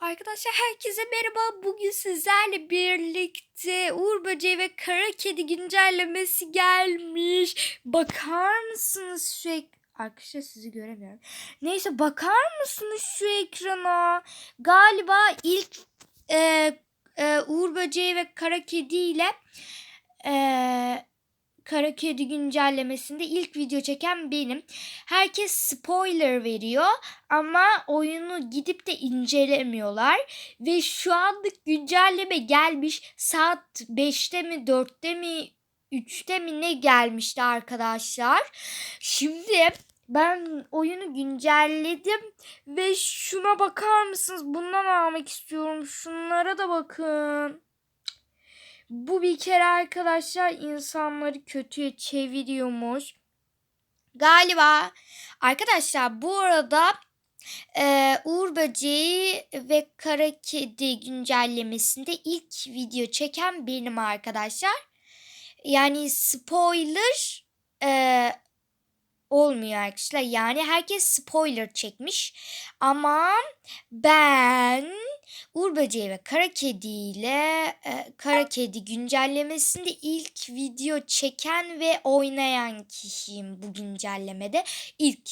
Arkadaşlar herkese merhaba. Bugün sizlerle birlikte Uğur Böceği ve Kara Kedi güncellemesi gelmiş. Bakar mısınız şu ek... Arkadaşlar sizi göremiyorum. Neyse bakar mısınız şu ekrana? Galiba ilk e, e, Uğur Böceği ve Kara Kedi ile e, Kara Kedi güncellemesinde ilk video çeken benim. Herkes spoiler veriyor ama oyunu gidip de incelemiyorlar. Ve şu anlık güncelleme gelmiş. Saat 5'te mi 4'te mi 3'te mi ne gelmişti arkadaşlar. Şimdi ben oyunu güncelledim ve şuna bakar mısınız? Bundan almak istiyorum. Şunlara da bakın. Bu bir kere arkadaşlar insanları kötüye çeviriyormuş. Galiba arkadaşlar bu arada e, Uğur Böceği ve Kara Kedi güncellemesinde ilk video çeken benim arkadaşlar. Yani spoiler e, olmuyor arkadaşlar. Yani herkes spoiler çekmiş. Ama ben Uğur Böceği ve Kara Kedi ile e, Kara Kedi güncellemesinde ilk video çeken ve oynayan kişiyim bu güncellemede. İlk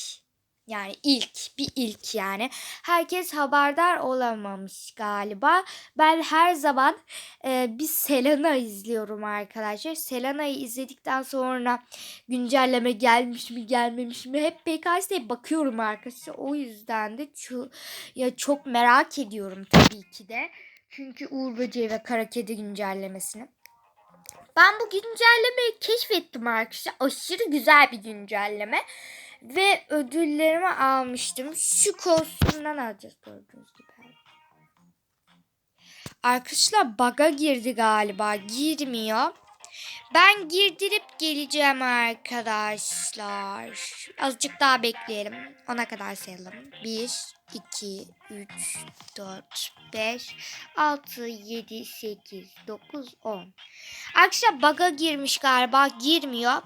yani ilk bir ilk yani. Herkes haberdar olamamış galiba. Ben her zaman e, bir Selena izliyorum arkadaşlar. Selena'yı izledikten sonra güncelleme gelmiş mi gelmemiş mi hep PKS'ye bakıyorum arkadaşlar. O yüzden de şu, ya çok merak ediyorum tabii ki de. Çünkü Uğur Böceği ve Kara Kedi güncellemesini. Ben bu güncellemeyi keşfettim arkadaşlar. Aşırı güzel bir güncelleme. Ve ödüllerimi almıştım. Şu kostümden alacağız gördüğünüz gibi. Arkadaşlar baga girdi galiba. Girmiyor. Ben girdirip geleceğim arkadaşlar. Azıcık daha bekleyelim. Ona kadar sayalım. 1, 2, 3, 4, 5, 6, 7, 8, 9, 10. Arkadaşlar baga girmiş galiba. Girmiyor.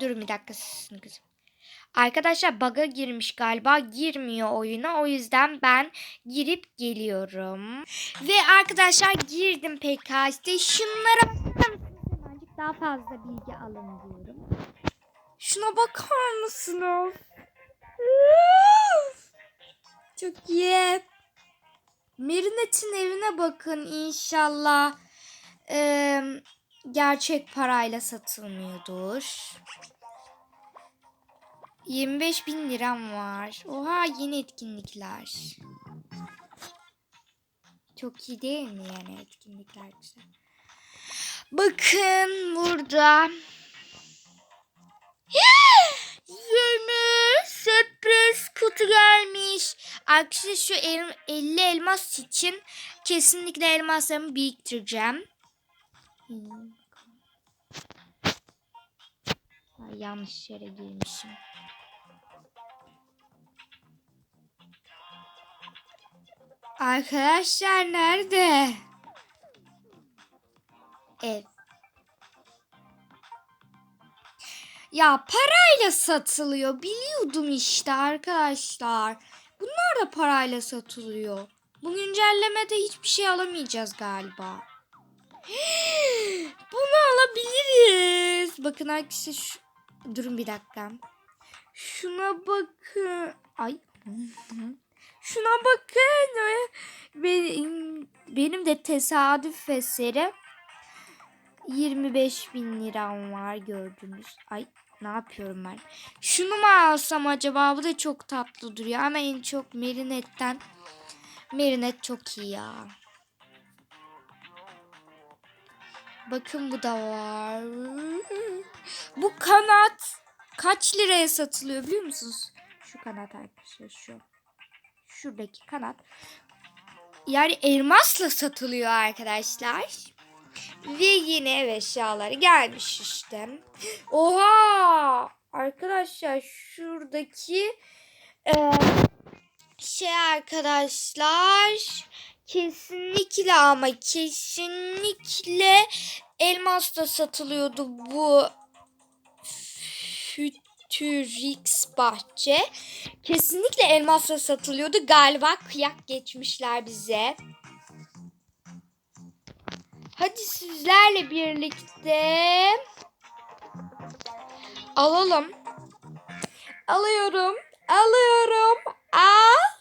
Durun bir dakika sesini kızım. Arkadaşlar bug'a girmiş galiba. Girmiyor oyuna. O yüzden ben girip geliyorum. Ve arkadaşlar girdim PKS'de. Şunlara? Azıcık daha fazla bilgi alın diyorum. Şuna bakar mısınız? Çok iyi. Merinet'in evine bakın inşallah. Ee, gerçek parayla satılmıyordur. 25 bin liram var. Oha yeni etkinlikler. Çok iyi değil mi yani etkinlikler güzel. Bakın burada. yeni sürpriz kutu gelmiş. Arkadaşlar şu el, 50 elmas için kesinlikle elmaslarımı biriktireceğim. Yanlış yere girmişim. Arkadaşlar nerede? Ev. Ya parayla satılıyor. Biliyordum işte arkadaşlar. Bunlar da parayla satılıyor. Bu güncellemede hiçbir şey alamayacağız galiba. Bunu alabiliriz. Bakın arkadaşlar şu... Durun bir dakika. Şuna bakın. Ay. Şuna bakın. Benim, benim de tesadüf eseri 25 bin liram var gördünüz. Ay ne yapıyorum ben? Şunu mu alsam acaba? Bu da çok tatlı duruyor ama en çok Merinet'ten. Merinet çok iyi ya. Bakın bu da var. Bu kanat kaç liraya satılıyor biliyor musunuz? Şu kanat arkadaşlar şu. Şuradaki kanat. Yani elmasla satılıyor arkadaşlar. Ve yine ev eşyaları gelmiş işte. Oha! Arkadaşlar şuradaki e, şey arkadaşlar kesinlikle ama kesinlikle elmas da satılıyordu bu Turix Bahçe. Kesinlikle elmasla satılıyordu. Galiba kıyak geçmişler bize. Hadi sizlerle birlikte alalım. Alıyorum. Alıyorum. Aldım.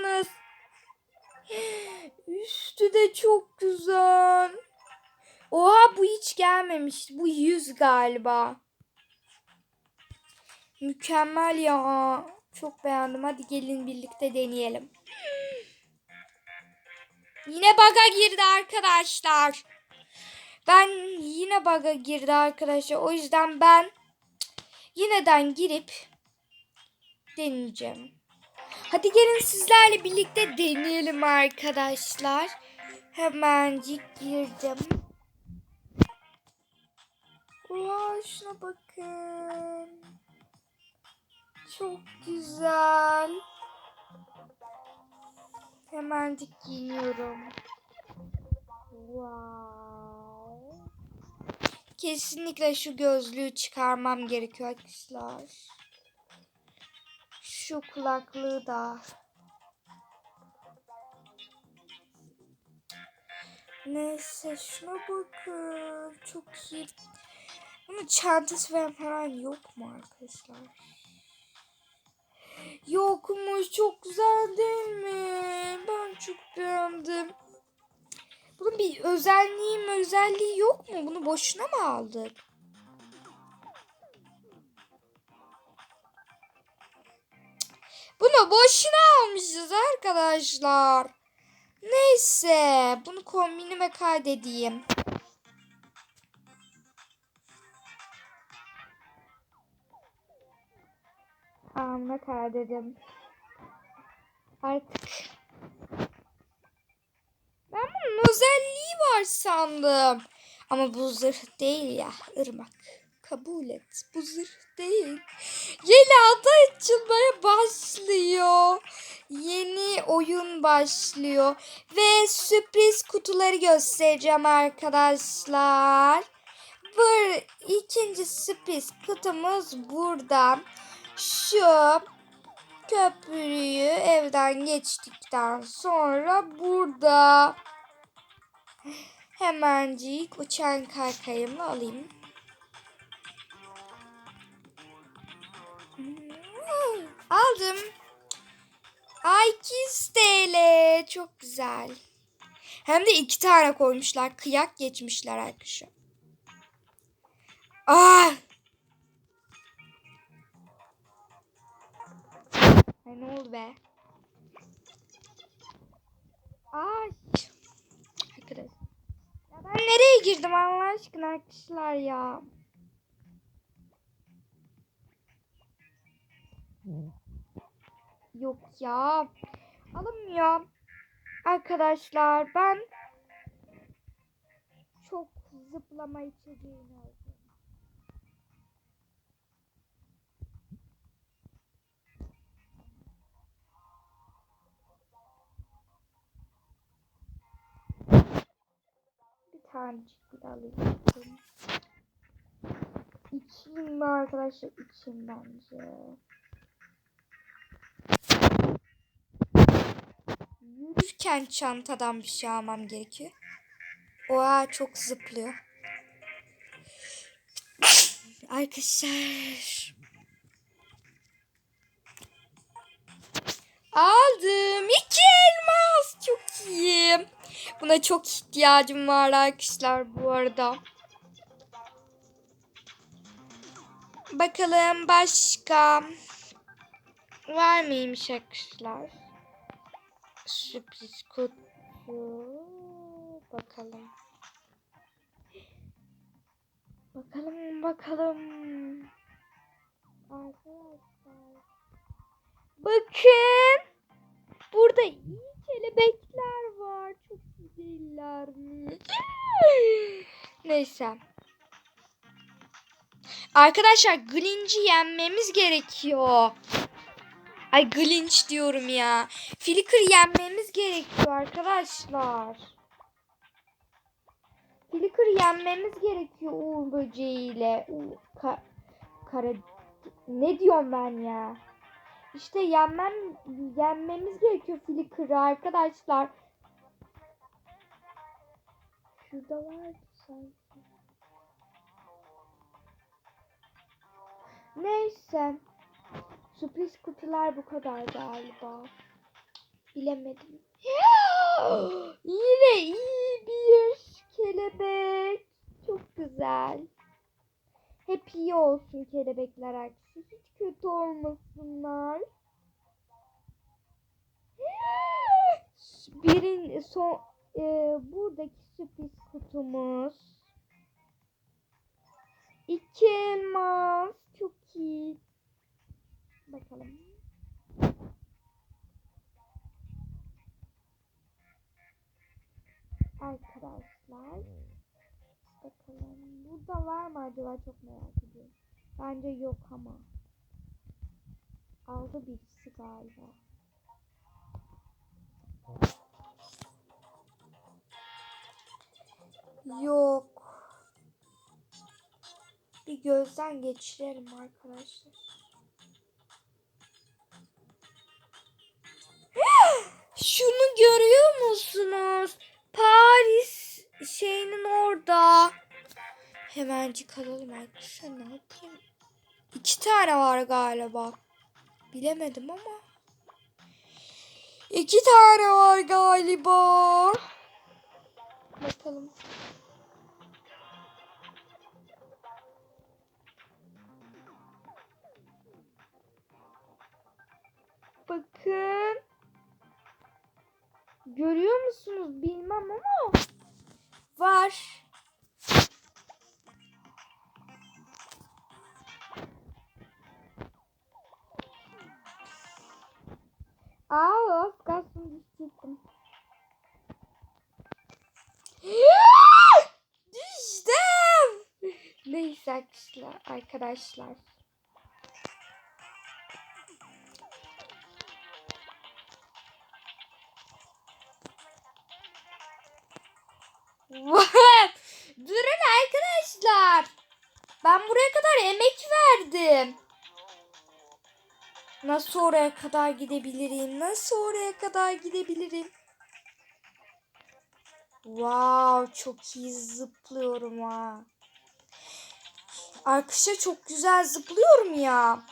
Mısınız? Üstü de çok güzel. Oha bu hiç gelmemişti. Bu yüz galiba. Mükemmel ya. Çok beğendim. Hadi gelin birlikte deneyelim. Yine baga girdi arkadaşlar. Ben yine baga girdi arkadaşlar. O yüzden ben yineden girip deneyeceğim. Hadi gelin sizlerle birlikte deneyelim arkadaşlar. Hemencik girdim. Vay şuna bakın. Çok güzel. Hemencik giyiniyorum. Wow. Kesinlikle şu gözlüğü çıkarmam gerekiyor arkadaşlar. Şu kulaklığı da. Neyse şuna bakın. Çok iyi. Bunun çantası falan, falan yok mu arkadaşlar? Yokmuş. Çok güzel değil mi? Ben çok beğendim. Bunun bir özelliği özelliği yok mu? Bunu boşuna mı aldık? Bunu boşuna almışız arkadaşlar. Neyse. Bunu kombinime kaydedeyim. Amına kaydedim. Artık. Ben bunun özelliği var sandım. Ama bu zırh değil ya. ırmak. Kabul et. Bu zırh değil. Yeni ada açılmaya başlıyor. Yeni oyun başlıyor. Ve sürpriz kutuları göstereceğim arkadaşlar. Bu ikinci sürpriz kutumuz burada. Şu köprüyü evden geçtikten sonra burada hemencik uçan kaykayımı alayım. Aldım. Ay 200 TL. Çok güzel. Hem de iki tane koymuşlar. Kıyak geçmişler arkadaşlar. Ah! Ne oldu be? Ay. Arkadaş. Ya ben nereye girdim Allah aşkına arkadaşlar ya. Yok ya. Alınmıyor. Arkadaşlar ben çok zıplama içeceğini aldım. Bir tanecik bile alayım. İçeyim mi arkadaşlar? İçeyim bence. Yürürken çantadan bir şey almam gerekiyor. Oha çok zıplıyor. Arkadaşlar. Aldım. iki elmas. Çok iyi. Buna çok ihtiyacım var arkadaşlar bu arada. Bakalım başka var mıymış arkadaşlar? Sürpriz kutu. Bakalım. Bakalım bakalım. Arkadaşlar. Bakın. Burada iyi kelebekler var. Çok güzeller mi? Neyse. Arkadaşlar Grinch'i yenmemiz gerekiyor. Ay glitch diyorum ya. Flicker yenmemiz gerekiyor arkadaşlar. Flicker yenmemiz gerekiyor Uğur böceğiyle. Uğur, ka- kara ne diyorum ben ya? İşte yenmem yenmemiz gerekiyor Flicker'ı arkadaşlar. Şurada var sanki. Neyse. Sürpriz kutular bu kadar galiba. Bilemedim. Yine iyi bir kelebek. Çok güzel. Hep iyi olsun kelebekler aksi. Hiç kötü olmasınlar. Birin son e, buradaki sürpriz kutumuz. İki elmas. Çok iyi. Bakalım. Arkadaşlar. Bakalım. Burada var mı acaba çok merak ediyorum. Bence yok ama. Aldı birisi galiba. Yok. Bir gözden geçirelim arkadaşlar. Şunu görüyor musunuz? Paris şeyinin orada. Hemencik alalım arkadaşlar. Ne yapayım? İki tane var galiba. Bilemedim ama. İki tane var galiba. Bakalım. Bakın. Görüyor musunuz bilmem ama var. Aa, az kalsın düştüm. Düştüm. Neyse arkadaşlar. arkadaşlar. Nasıl oraya kadar gidebilirim? Nasıl oraya kadar gidebilirim? Wow, çok iyi zıplıyorum ha. Arkadaşlar çok güzel zıplıyorum ya.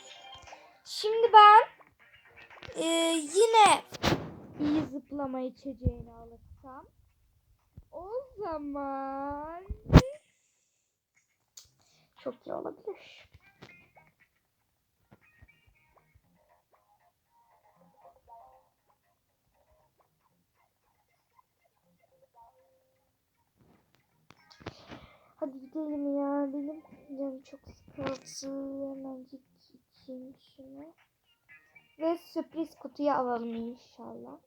Şimdi ben e, yine iyi zıplama içeceğini alırsam o zaman çok iyi olabilir. Gidelim ya. Benim canım çok sıkıldı. Hemencik içeyim şunu. Ve sürpriz kutuyu alalım inşallah.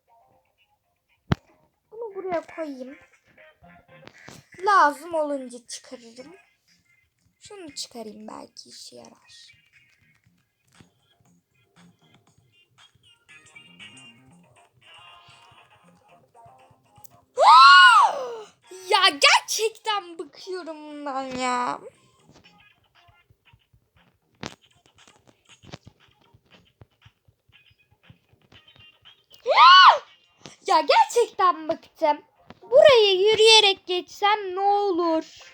Bunu buraya koyayım. Lazım olunca çıkarırım. Şunu çıkarayım belki işe yarar. Gerçekten bıkıyorum bundan ya. Ya gerçekten bıktım. Burayı yürüyerek geçsem ne olur?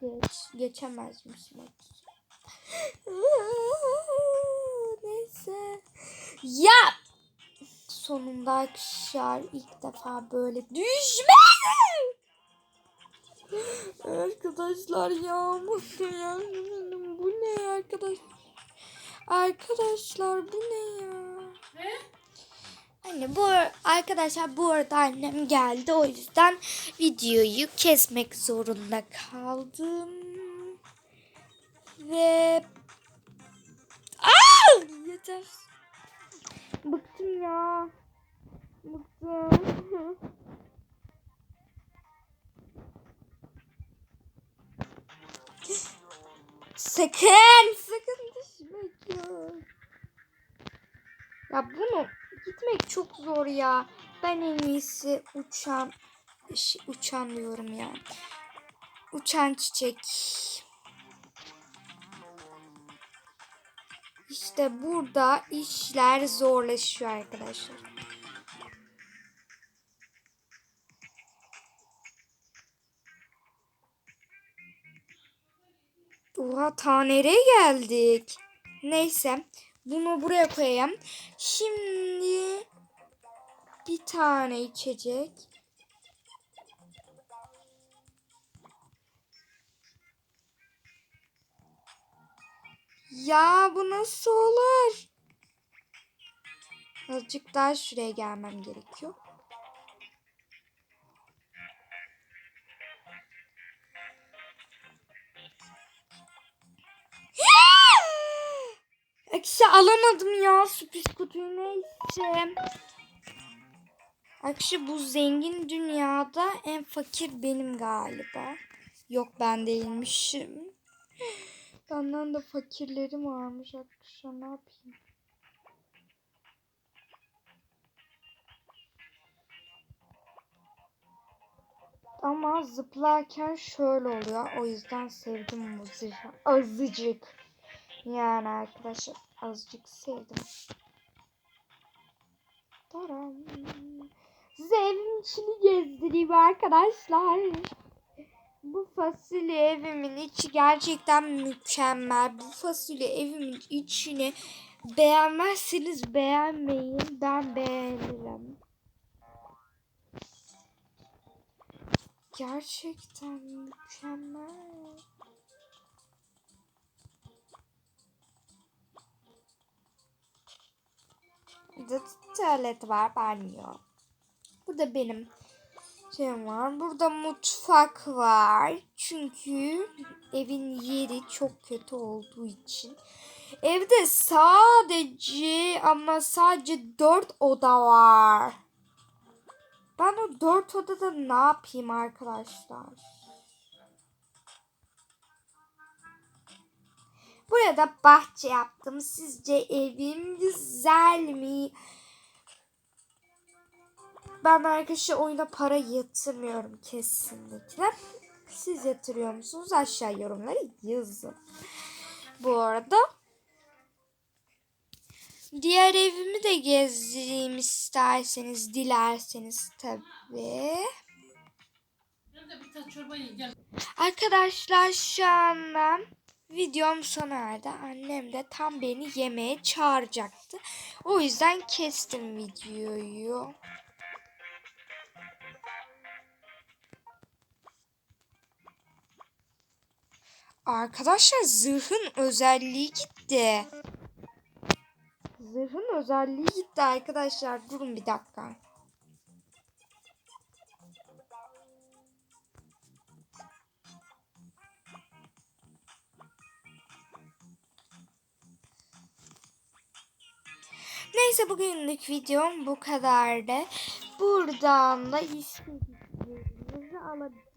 Geç, geçemezmişim. Neyse. Ya sonunda arkadaşlar ilk defa böyle düşmedim. Arkadaşlar ya bu ne arkadaş? Arkadaşlar bu ne ya? Anne bu arkadaşlar bu arada annem geldi o yüzden videoyu kesmek zorunda kaldım. Ve Aa! yeter. Bıktım ya. Bıktım. sakın, sakın düşmek yok. Ya bunu gitmek çok zor ya. Ben en iyisi uçan şey, uçan diyorum ya. Uçan çiçek. İşte burada işler zorlaşıyor arkadaşlar. Oha ta nereye geldik? Neyse. Bunu buraya koyayım. Şimdi bir tane içecek. Ya bu nasıl olur? Azıcık daha şuraya gelmem gerekiyor. Akşi alamadım ya sürpriz kutuyu neyse. Akşi bu zengin dünyada en fakir benim galiba. Yok ben değilmişim. Benden de fakirlerim varmış arkadaşlar ne yapayım. Ama zıplarken şöyle oluyor. O yüzden sevdim bu zırhı. Azıcık. Yani arkadaşlar azıcık sevdim. Taram. Size evin gezdireyim arkadaşlar. Bu fasulye evimin içi gerçekten mükemmel. Bu fasulye evimin içini beğenmezseniz beğenmeyin. Ben beğenirim. Gerçekten mükemmel. Burada tuvalet var, banyo. Burada benim şeyim var. Burada mutfak var. Çünkü evin yeri çok kötü olduğu için. Evde sadece ama sadece dört oda var. Ben o dört odada ne yapayım arkadaşlar? Buraya da bahçe yaptım. Sizce evim güzel mi? Ben arkadaşlar oyuna para yatırmıyorum kesinlikle. Siz yatırıyor musunuz? Aşağı yorumlara yazın. Bu arada diğer evimi de gezdireyim isterseniz, dilerseniz tabii. Arkadaşlar şu anda videom sona erdi. Annem de tam beni yemeğe çağıracaktı. O yüzden kestim videoyu. Arkadaşlar zırhın özelliği gitti. Zırhın özelliği gitti arkadaşlar. Durun bir dakika. Neyse bugünlük videom bu kadardı. Buradan da istediklerinizi alabilirsiniz.